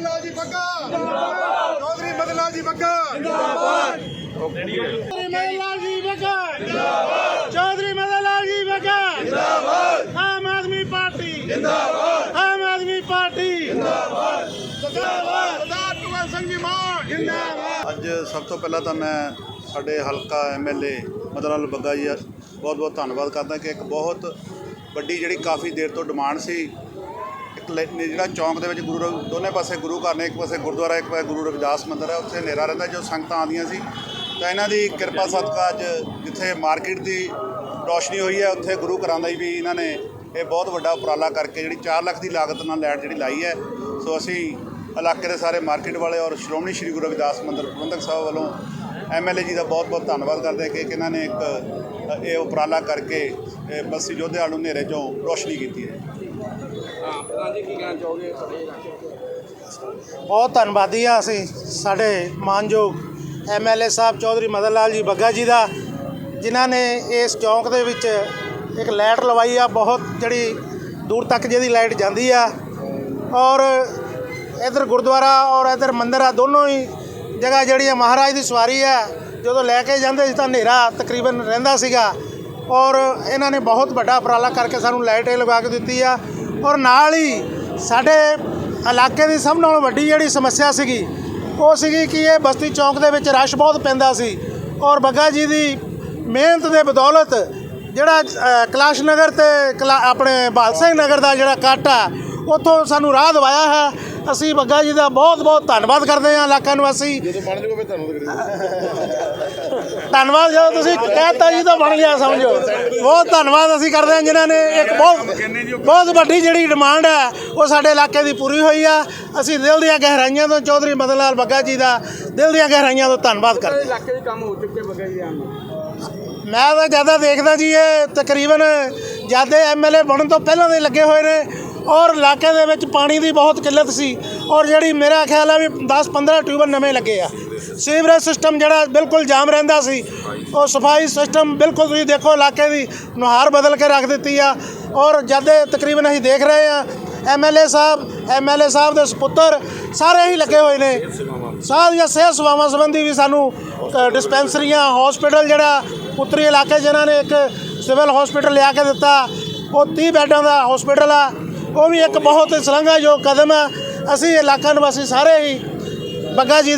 ਮਦਨ ਜੀ ਬੱਗਾ। ਜਿੰਦਾਬਾਦ ਚੌਧਰੀ ਮਦਨ ਜੀ ਬੱਗਾ। ਜਿੰਦਾਬਾਦ ਚੌਧਰੀ ਮਦਨ ਜੀ ਬੱਗਾ। ਜਿੰਦਾਬਾਦ ਚੌਧਰੀ ਮਦਨ ਜੀ ਬੱਗਾ। ਜਿੰਦਾਬਾਦ ਆਮ ਆਦਮੀ ਪਾਰਟੀ। ਜਿੰਦਾਬਾਦ ਆਮ ਆਦਮੀ ਪਾਰਟੀ। ਜਿੰਦਾਬਾਦ ਜਿੰਦਾਬਾਦ ਸਰਦਾਰ ਕੁਲਵੰਤ ਸਿੰਘ ਜੀ ਮਾਨ। ਜਿੰਦਾਬਾਦ ਅੱਜ ਸਭ ਤੋਂ ਪਹਿਲਾਂ ਤਾਂ ਮੈਂ ਸਾਡੇ ਹਲਕਾ ਐਮਐਲਏ ਮਦਨ ਲਾਲ ਬੱਗਾ ਜੀ ਬਹੁਤ ਬਹੁਤ ਧੰਨਵਾਦ ਕਰਦਾ ਕਿ ਇੱਕ ਬਹੁਤ ਵੱਡੀ ਜਿਹੜੀ ਕਾਫੀ ਦੇਰ ਤੋਂ ਡਿਮਾਂਡ ਸੀ ਜਿਹੜਾ ਚੌਂਕ ਦੇ ਵਿੱਚ ਗੁਰੂ ਰਵ ਦੋਨੇ ਪਾਸੇ ਗੁਰੂ ਘਰ ਨੇ, ਇੱਕ ਪਾਸੇ ਗੁਰਦੁਆਰਾ, ਇੱਕ ਪਾਸੇ ਗੁਰੂ ਰਵਿਦਾਸ ਮੰਦਿਰ ਹੈ, ਉੱਥੇ ਹਨੇਰਾ ਰਹਿੰਦਾ ਜੋ ਸੰਗਤਾਂ ਆਉਂਦੀਆਂ ਸੀ। ਤਾਂ ਇਹਨਾਂ ਦੀ ਕਿਰਪਾ ਸਦਕਾ ਅੱਜ ਜਿੱਥੇ ਮਾਰਕੀਟ ਦੀ ਰੋਸ਼ਨੀ ਹੋਈ ਹੈ, ਉੱਥੇ ਗੁਰੂ ਘਰਾਂ ਦਾ ਵੀ ਇਹਨਾਂ ਨੇ ਇਹ ਬਹੁਤ ਵੱਡਾ ਉਪਰਾਲਾ ਕਰਕੇ ਜਿਹੜੀ 4 ਲੱਖ ਦੀ ਲਾਗਤ ਨਾਲ ਲਾਈਟ ਜਿਹੜੀ ਲਾਈ ਹੈ, ਸੋ ਅਸੀਂ ਇਲਾਕੇ ਦੇ ਸਾਰੇ ਮਾਰਕੀਟ ਵਾਲੇ ਔਰ ਸ਼੍ਰੋਮਣੀ ਸ਼੍ਰੀ ਗੁਰੂ ਰਵਿਦਾਸ ਮੰਦਿਰ ਪ੍ਰਬੰਧਕ ਸਾਹਿਬ ਵੱਲੋਂ ਐਮਐਲਏ ਜੀ ਦਾ ਬਹੁਤ ਬਹੁਤ ਧੰਨਵਾਦ ਕਰਦੇ ਹਾਂ ਕਿ ਇਹਨਾਂ ਨੇ ਇੱਕ ਇਹ ਉਪਰਾਲਾ ਕਰਕੇ ਇਹ ਬਸੀ ਯੋਧਿਆਂ ਨੂੰ ਹਨੇਰੇ ਚੋਂ ਰੋਸ਼ਨੀ ਕੀਤੀ ਹੈ। ਪ੍ਰਧਾਨ ਜੀ ਕੀ ਕਹਿਣਾ ਚਾਹੋਗੇ ਤੁਹਾਡੇ ਇਲਾਕੇ ਬਹੁਤ ਧੰਨਵਾਦੀ ਆ ਅਸੀਂ, ਸਾਡੇ ਮਾਨਯੋਗ ਐਮਐਲਏ ਸਾਹਿਬ ਚੌਧਰੀ ਮਦਨ ਲਾਲ ਜੀ ਬੱਗਾ ਜੀ ਦਾ, ਜਿਨ੍ਹਾਂ ਨੇ ਇਸ ਚੌਂਕ ਦੇ ਵਿੱਚ ਇੱਕ ਲਾਈਟ ਲਵਾਈ ਆ, ਬਹੁਤ ਜਿਹੜੀ ਦੂਰ ਤੱਕ ਜਿਹਦੀ ਲਾਈਟ ਜਾਂਦੀ ਆ। ਔਰ ਇਧਰ ਗੁਰਦੁਆਰਾ ਔਰ ਇਧਰ ਮੰਦਿਰ ਆ, ਦੋਨੋਂ ਹੀ ਜਗ੍ਹਾ ਜਿਹੜੀ ਆ, ਮਹਾਰਾਜ ਦੀ ਸਵਾਰੀ ਆ। ਜਦੋਂ ਲੈ ਕੇ ਜਾਂਦੇ ਸੀ ਤਾਂ ਹਨੇਰਾ ਤਕਰੀਬਨ ਰਹਿੰਦਾ ਸੀਗਾ। ਔਰ ਇਹਨਾਂ ਨੇ ਬਹੁਤ ਵੱਡਾ ਉਪਰਾਲਾ ਕਰਕੇ ਸਾਨੂੰ ਲਾਈਟ ਇਹ ਲਗਾ ਕੇ ਦਿੱਤੀ ਆ। ਔਰ ਨਾਲ ਹੀ ਸਾਡੇ ਇਲਾਕੇ ਦੀ ਸਭ ਨਾਲੋਂ ਵੱਡੀ ਜਿਹੜੀ ਸਮੱਸਿਆ ਸੀਗੀ ਉਹ ਸੀਗੀ ਕਿ ਇਹ ਬਸਤੀ ਚੌਂਕ ਦੇ ਵਿੱਚ ਰਸ਼ ਬਹੁਤ ਪੈਂਦਾ ਸੀ ਔਰ ਬੱਗਾ ਜੀ ਦੀ ਮਿਹਨਤ ਦੇ ਬਦੌਲਤ ਜਿਹੜਾ ਕੈਲਾਸ਼ ਨਗਰ ਤੇ ਆਪਣੇ ਬਹਾਲ ਸਿੰਘ ਨਗਰ ਦਾ ਜਿਹੜਾ ਕੱਟ ਆ ਉੱਥੋਂ ਸਾਨੂੰ ਰਾਹ ਦਵਾਇਆ ਹੈ। ਅਸੀਂ ਬੱਗਾ ਜੀ ਦਾ ਬਹੁਤ ਬਹੁਤ ਧੰਨਵਾਦ ਕਰਦੇ ਹਾਂ ਇਲਾਕਾ ਨਿਵਾਸੀ। ਜਦੋਂ ਬਣ ਜਾਊਗਾ ਫਿਰ ਤੁਹਾਨੂੰ ਧੰਨਵਾਦ ਜਦੋਂ ਤੁਸੀਂ ਕਹਿਤਾ ਜੀ ਤਾਂ ਬਣ ਗਿਆ ਸਮਝੋ। ਬਹੁਤ ਧੰਨਵਾਦ ਅਸੀਂ ਕਰਦੇ ਹਾਂ ਜਿਨ੍ਹਾਂ ਨੇ ਇੱਕ ਬਹੁਤ ਬਹੁਤ ਵੱਡੀ ਜਿਹੜੀ ਡਿਮਾਂਡ ਹੈ ਉਹ ਸਾਡੇ ਇਲਾਕੇ ਦੀ ਪੂਰੀ ਹੋਈ ਆ। ਅਸੀਂ ਦਿਲ ਦੀਆਂ ਗਹਿਰਾਈਆਂ ਤੋਂ ਚੌਧਰੀ ਮਦਨ ਲਾਲ ਬੱਗਾ ਜੀ ਦਾ ਦਿਲ ਦੀਆਂ ਗਹਿਰਾਈਆਂ ਤੋਂ ਧੰਨਵਾਦ ਕਰਦੇ ਤੁਹਾਡੇ ਇਲਾਕੇ ਦੇ ਕੰਮ ਹੋ ਚੁੱਕੇ ਬੱਗਾ ਜੀ ਆਮ ਮੈਂ ਤਾਂ ਜ਼ਿਆਦਾ ਦੇਖਦਾ ਜੀ ਇਹ ਤਕਰੀਬਨ ਜ਼ਿਆਦਾ ਐਮਐਲਏ ਬਣਨ ਤੋਂ ਪਹਿਲਾਂ ਦੇ ਲੱਗੇ ਹੋਏ ਨੇ ਔਰ ਇਲਾਕੇ ਦੇ ਵਿੱਚ ਪਾਣੀ ਦੀ ਬਹੁਤ ਕਿੱਲਤ ਸੀ ਔਰ ਜਿਹੜੀ ਮੇਰਾ ਖਿਆਲ ਹੈ ਵੀ 10-15 ਟਿਊਬਲ ਨਵੇਂ ਲੱਗੇ ਆ। ਸੀਵਰੇਜ ਸਿਸਟਮ ਜਿਹੜਾ ਬਿਲਕੁਲ ਜਾਮ ਰਹਿੰਦਾ ਸੀ, ਉਹ ਸਫ਼ਾਈ ਸਿਸਟਮ ਬਿਲਕੁਲ ਤੁਸੀਂ ਦੇਖੋ ਇਲਾਕੇ ਦੀ ਨੁਹਾਰ ਬਦਲ ਕੇ ਰੱਖ ਦਿੱਤੀ ਆ। ਔਰ ਜਦ ਤਕਰੀਬਨ ਅਸੀਂ ਦੇਖ ਰਹੇ ਆ ਐਮਐਲਏ ਸਾਹਿਬ ਐਮਐਲਏ ਸਾਹਿਬ ਦੇ ਸੁਪੁੱਤਰ ਸਾਰੇ ਹੀ ਲੱਗੇ ਹੋਏ ਨੇ। ਸਾਰੀਆਂ ਸਿਹਤ ਸੇਵਾਵਾਂ ਸੰਬੰਧੀ ਵੀ ਸਾਨੂੰ ਡਿਸਪੈਂਸਰੀਆਂ ਹਸਪੀਟਲ ਜਿਹੜਾ ਉੱਤਰੀ ਇਲਾਕੇ ਜਿਨ੍ਹਾਂ ਨੇ ਇੱਕ ਸਿਵਲ ਹਸਪੀਟਲ ਲਿਆ ਕੇ ਦਿੱਤਾ, ਉਹ 30 ਬੈੱਡਾਂ ਦਾ ਹਸਪੀਟਲ ਆ। ਉਹ ਵੀ ਇੱਕ ਬਹੁਤ ਸਲੰਘਾਯੋਗ ਕਦਮ ਆ। ਅਸੀਂ ਇਲਾਕਾ ਨਿਵਾਸੀ ਸਾਰੇ ਹੀ ਬੱਗਾ ਜੀ